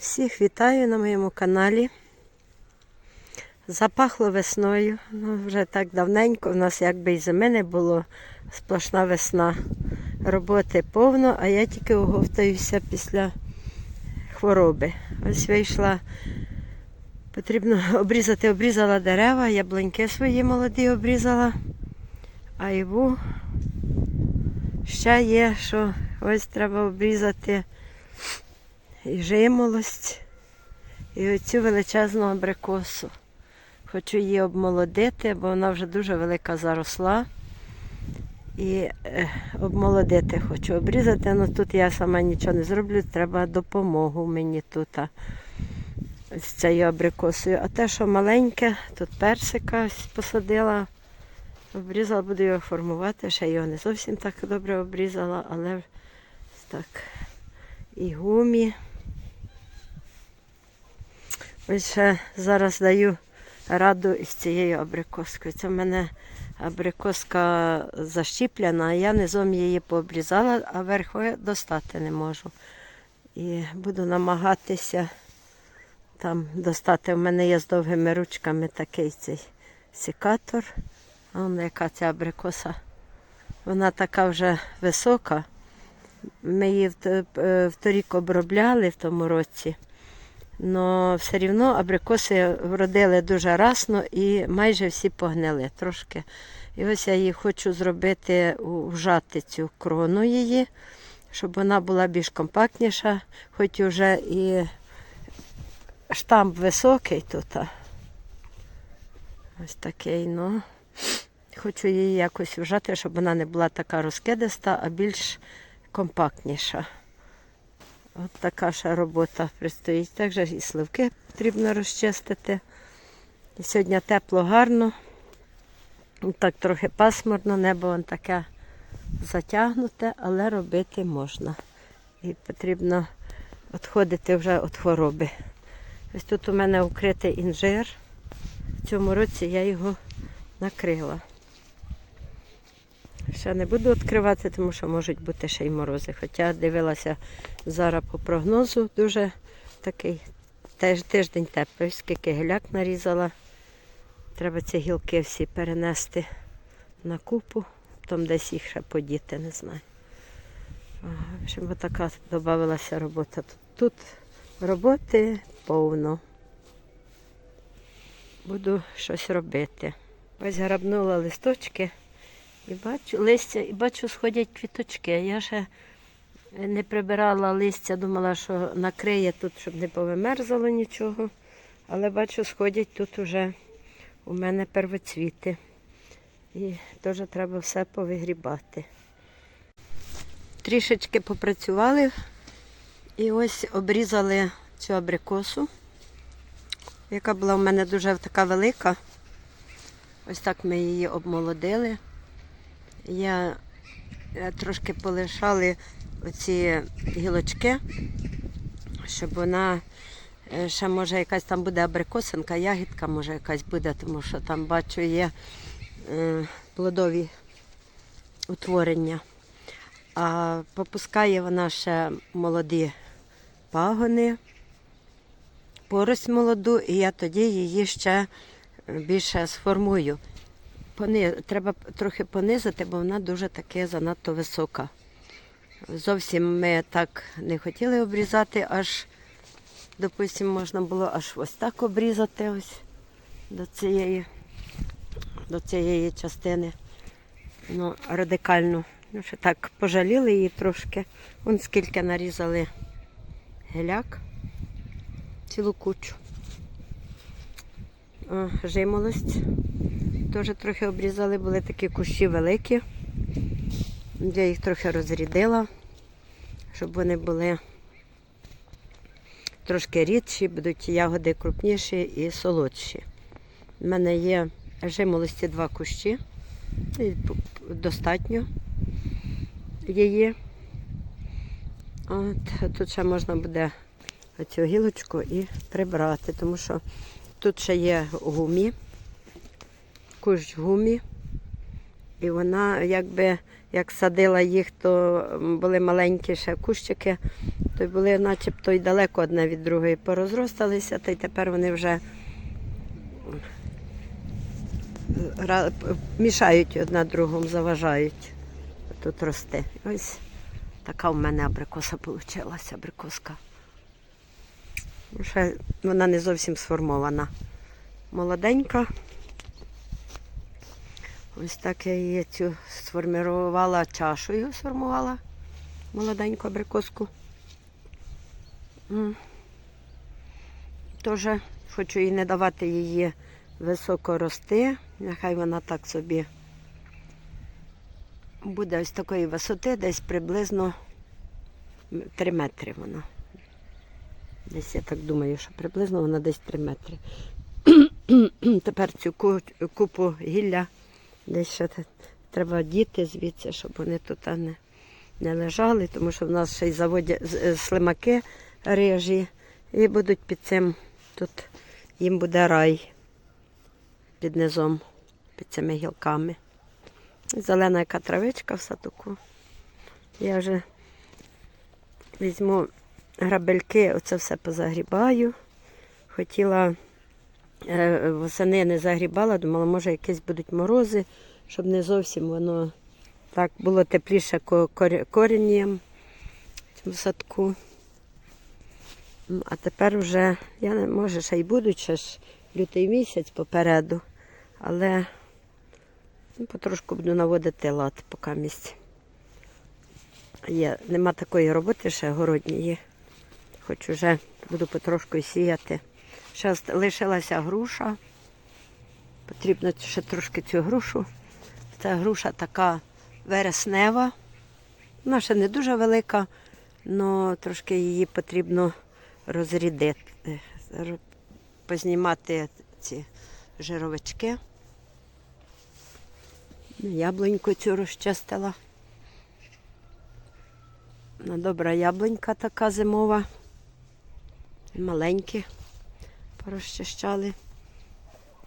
Всіх вітаю на моєму каналі. Запахло весною. Ну, вже так давненько. У нас якби і зими не було. Сплошна весна. Роботи повно, а я тільки оговтаюся після хвороби. Ось вийшла. Потрібно обрізати, обрізала дерева, яблуньки свої молоді обрізала. А іву ще є, що ось треба обрізати і жимолость, і оцю величезну абрикосу. Хочу її обмолодити, бо вона вже дуже велика заросла. І е, обмолодити хочу обрізати, але тут я сама нічого не зроблю, треба допомогу мені тут з цією абрикосою. А те, що маленьке, тут персика посадила, обрізала, буду його формувати, ще його не зовсім так добре обрізала, але так. І гумі. Ось зараз даю раду із цією абрикоскою. Це в мене абрикоска защіплена, а я низом її пообрізала, а верху достати не можу. І буду намагатися там достати. У мене є з довгими ручками такий цей секатор. А вон яка ця абрикоса. Вона така вже висока. Ми її в- е, вторік обробляли в тому році. Но все рівно абрикоси вродили дуже расно і майже всі погнили трошки. І ось я її хочу зробити, вжати цю крону її, щоб вона була більш компактніша, хоч вже і штамп високий тут. Ось такий, ну. Хочу її якось вжати, щоб вона не була така розкидиста, а більш компактніша. От така ще робота предстоїть. Також і сливки потрібно розчистити. І сьогодні тепло, гарно. Ну, Так трохи пасмурно, небо вон таке затягнуте, але робити можна. І потрібно відходити вже від хвороби. Ось тут у мене укритий інжир. В цьому році я його накрила. Ще не буду відкривати, тому що можуть бути ще й морози. Хоча дивилася зараз по прогнозу, дуже такий теж тиждень теплий, скільки гіляк нарізала. Треба ці гілки всі перенести на купу, там десь їх ще подіти, не знаю. В общем, така додавалася робота. Тут роботи повно. Буду щось робити. Ось грабнула листочки. І бачу листя, і бачу, сходять квіточки. Я ще не прибирала листя, думала, що накриє тут, щоб не повимерзало нічого. Але бачу, сходять тут уже у мене первоцвіти. І теж треба все повигрібати. Трішечки попрацювали і ось обрізали цю абрикосу, яка була у мене дуже така велика. Ось так ми її обмолодили. Я е, трошки полишали оці гілочки, щоб вона е, ще може якась там буде абрикосинка, ягідка може якась буде, тому що там бачу є е, плодові утворення. А попускає вона ще молоді пагони, порость молоду, і я тоді її ще більше сформую. Пони... Треба трохи понизити, бо вона дуже таки занадто висока. Зовсім ми так не хотіли обрізати, аж, допустимо, можна було аж ось так обрізати ось до цієї, до цієї частини. Ну, радикально. Ну, що так пожаліли її трошки. Вон скільки нарізали геляк, цілу кучу. Жимолость. Теж трохи обрізали, були такі кущі великі. Я їх трохи розрідила, щоб вони були трошки рідші, будуть ягоди крупніші і солодші. У мене є жимолості два кущі, достатньо її. От, тут ще можна буде оцю гілочку і прибрати, тому що тут ще є гумі кущ гумі. І вона, якби як садила їх, то були маленькі ще кущики, то були начебто й далеко одне від другої порозросталися, та й тепер вони вже мішають одна другому, заважають тут рости. Ось така в мене абрикоса вийшла, абрикоска. Ще вона не зовсім сформована. Молоденька. Ось так я її цю сформувала чашею, сформувала молоденьку абрикоску. Теж хочу їй не давати її високо рости. Нехай вона так собі буде ось такої висоти, десь приблизно 3 метри вона. Десь я так думаю, що приблизно вона десь 3 метри. Тепер цю купу гілля десь ще треба діти звідси, щоб вони тут не, не лежали, тому що в нас ще й заводять е, слимаки рижі і будуть під цим, тут їм буде рай під низом, під цими гілками. Зелена яка травичка в садку. Я вже візьму грабельки, оце все позагрібаю. Хотіла восени не загрібала, думала, може якісь будуть морози, щоб не зовсім воно так було тепліше ко- корінням в садку. А тепер вже, я не може, ще й буду, ще ж лютий місяць попереду, але ну, потрошку буду наводити лад поки місць. Є, нема такої роботи ще городньої. Хоч уже буду потрошку сіяти. Ост- лишилася груша. Потрібно ще трошки цю грушу. Ця груша така вереснева. Вона ще не дуже велика, але трошки її потрібно розрідити, е, познімати ці жировички. Яблуньку цю розчистила. Добра яблунька така зимова. Маленькі порозчищали.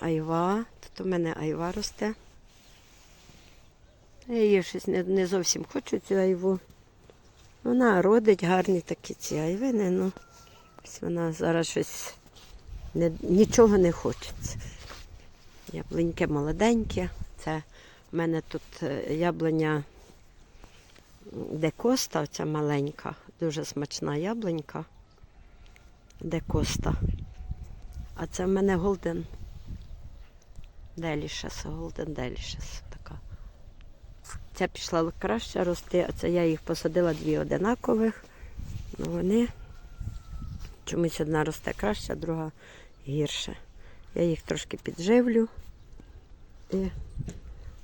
Айва. Тут у мене айва росте. Її щось не, не зовсім хочу цю айву. Вона родить гарні такі ці айвини, ну ось вона зараз щось не, нічого не хочеться. Яблуньке молоденьке. Це в мене тут е, яблуня декоста, оця маленька, дуже смачна яблунька. Декоста. А це в мене Голден Делішес, Голден Делішес така. Ця пішла краще рости, а це я їх посадила дві одинакових. Ну вони чомусь одна росте краще, а друга гірше. Я їх трошки підживлю. І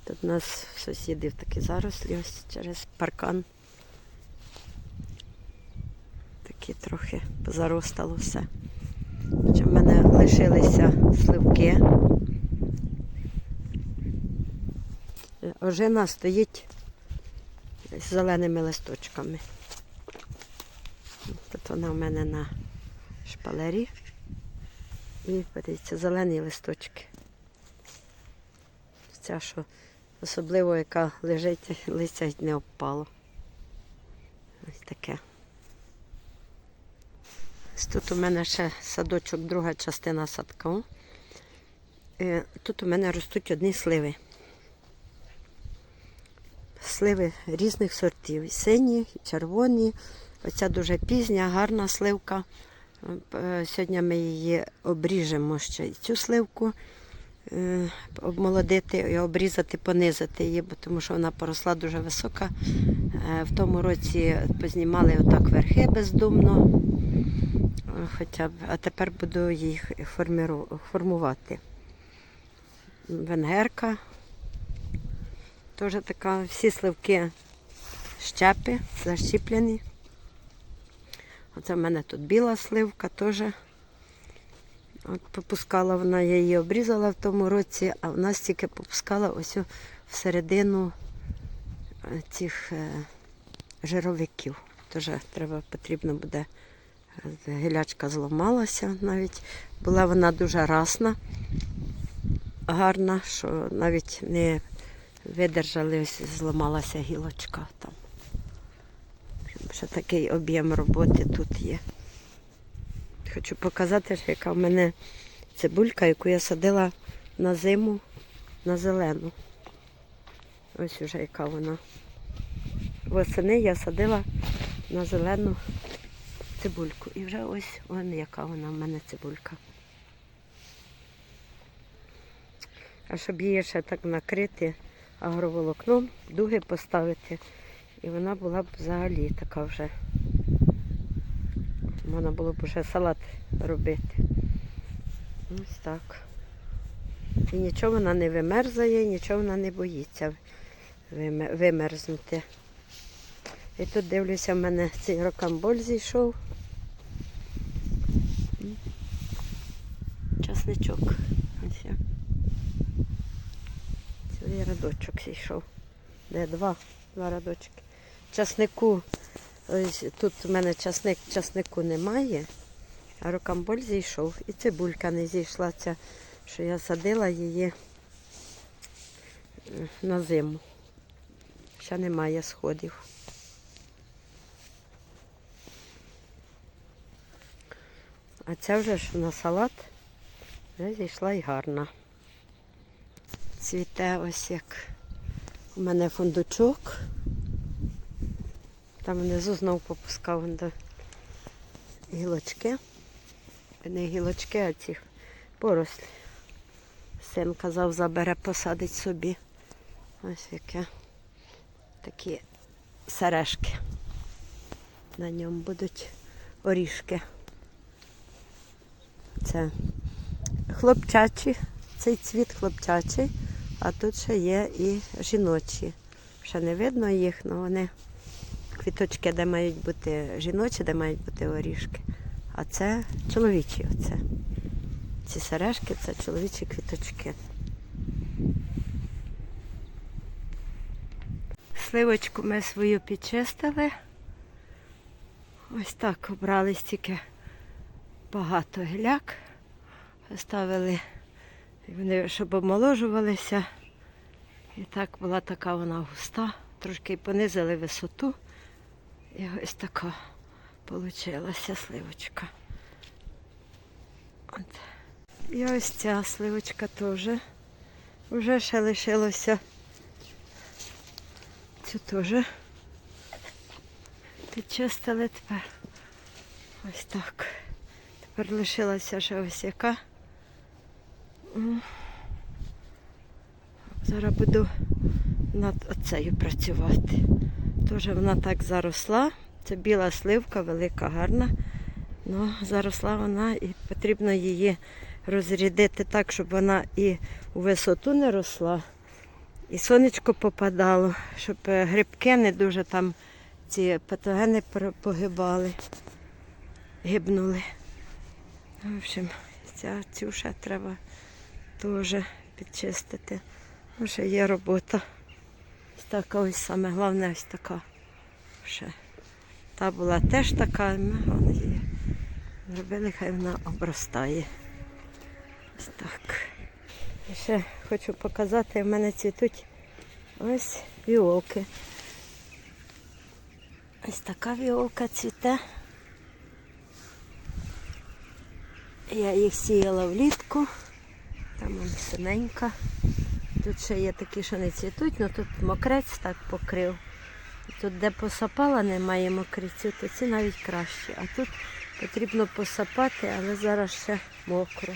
тут у нас сусідів такі зарослі ось через паркан. Такі трохи позаростало все. Ще в мене лишилися сливки. Ожина стоїть з зеленими листочками. Тут вона в мене на шпалері. І подивіться, зелені листочки. Ця, що особливо, яка лежить, листя не обпало. Ось таке. Тут у мене ще садочок, друга частина садка. Е, Тут у мене ростуть одні сливи. Сливи різних сортів. І сині, і червоні. Оця дуже пізня, гарна сливка. Е, Сьогодні ми її обріжемо ще й цю сливку, е, обмолодити і обрізати, понизити її, тому що вона поросла дуже висока. В тому році познімали отак верхи бездумно. Е, Хоча б, а тепер буду їх формувати. Венгерка. Теж така, всі сливки щепи, защіплені. Оце в мене тут біла сливка теж. От попускала вона, я її обрізала в тому році, а в нас тільки попускала ось всередину е, цих е, жировиків. Теж треба, потрібно буде. Гілячка зламалася навіть. Була вона дуже расна, гарна, що навіть не видержали, ось зламалася гілочка там. Ще такий об'єм роботи тут є. Хочу показати, яка в мене цибулька, яку я садила на зиму на зелену. Ось уже яка вона. Восени я садила на зелену цибульку. І вже ось вон яка вона в мене цибулька. А щоб її ще так накрити агроволокном, дуги поставити. І вона була б взагалі така вже. Можна було б вже салат робити. Ось так. І нічого вона не вимерзає, нічого вона не боїться вимерзнути. І тут дивлюся, в мене цей рокамболь зійшов. Часничок. Ось. Цілий радочок зійшов. Де два? Два радочки. Часнику, ось тут у мене часник, часнику немає, а рокамболь зійшов. І цибулька не зійшла ця, що я садила її на зиму. Ще немає сходів. А ця вже ж на салат зійшла і гарна. Цвіте ось як у мене фундучок. Там внизу знов попускав до гілочки. Не гілочки, а ці порослі. Син казав, забере, посадить собі. Ось яке такі сережки. На ньому будуть оріжки. Це хлопчачі, цей цвіт хлопчачий, а тут ще є і жіночі. Ще не видно їх, але вони квіточки, де мають бути жіночі, де мають бути оріжки. А це чоловічі оце. Ці сережки це чоловічі квіточки. Сливочку ми свою підчистили. Ось так обрали стільки багато гіляк. Ставили, вони, щоб омоложувалися. І так була така вона густа. Трошки понизили висоту. І ось така получилася сливочка. От. І ось ця сливочка теж. Вже ще лишилося. Цю теж підчистили тепер. Ось так. Тепер лишилася ще ось яка. Зараз буду над оцею працювати. Теж вона так заросла. Це біла сливка, велика, гарна. Ну, заросла вона і потрібно її розрядити так, щоб вона і у висоту не росла, і сонечко попадало, щоб е, грибки не дуже там ці патогени погибали, гибнули. В общем, ця, цю ще треба теж підчистити. Ну, ще є робота. Ось така ось саме головне ось така. Ще. Та була теж така, ми вон її зробили, хай вона обростає. Ось так. І ще хочу показати, в мене цвітуть ось віолки. Ось така віолка цвіте. Я їх сіяла влітку. Там синенька. Тут ще є такі, що не цвітуть, але тут мокрець так покрив. Тут, де посапала, немає мокрицю, то ці навіть краще. А тут потрібно посапати, але зараз ще мокро.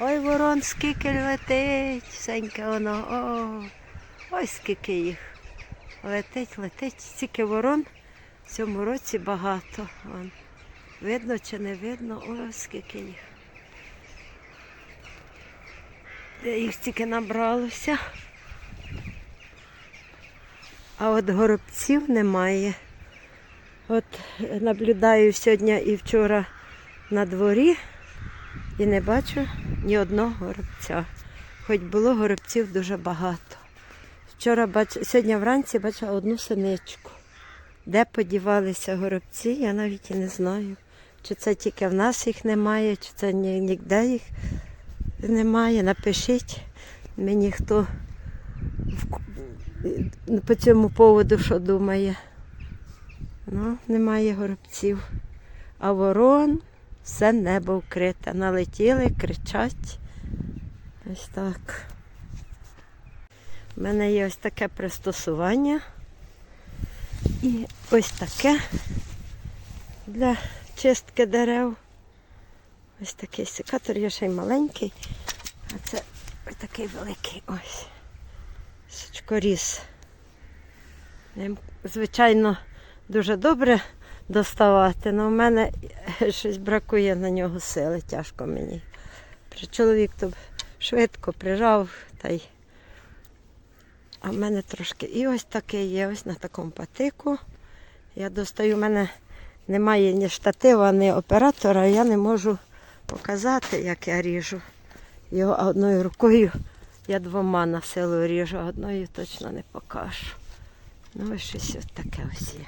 Ой, ворон, скільки летить, всеньке воно. О, ой, скільки їх. Летить, летить. Стільки ворон в цьому році багато. Вон. Видно чи не видно, ой, скільки їх. Де їх стільки набралося. А от горобців немає. От наблюдаю сьогодні і вчора на дворі і не бачу ні одного горобця. Хоч було горобців дуже багато. Вчора бач... сьогодні вранці бачила одну синичку. Де подівалися горобці, я навіть і не знаю. Чи це тільки в нас їх немає, чи це ні, ніде їх немає. Напишіть мені, хто по цьому поводу, що думає. Ну, немає горобців. А ворон все небо вкрите. Налетіли, кричать. Ось так. У мене є ось таке пристосування. І ось таке для чистки дерев. Ось такий секатор, є ще й маленький, а це ось такий великий ось. Сучкоріз. Звичайно, дуже добре доставати, але в мене щось бракує на нього сили, тяжко мені. Чоловік то швидко прижав та й. А в мене трошки. І ось таке є, ось на такому патику. Я достаю, в мене немає ні штатива, ні оператора, я не можу показати, як я ріжу. Його одною рукою я двома на село ріжу, а одною точно не покажу. Ну, ось щось таке ось є.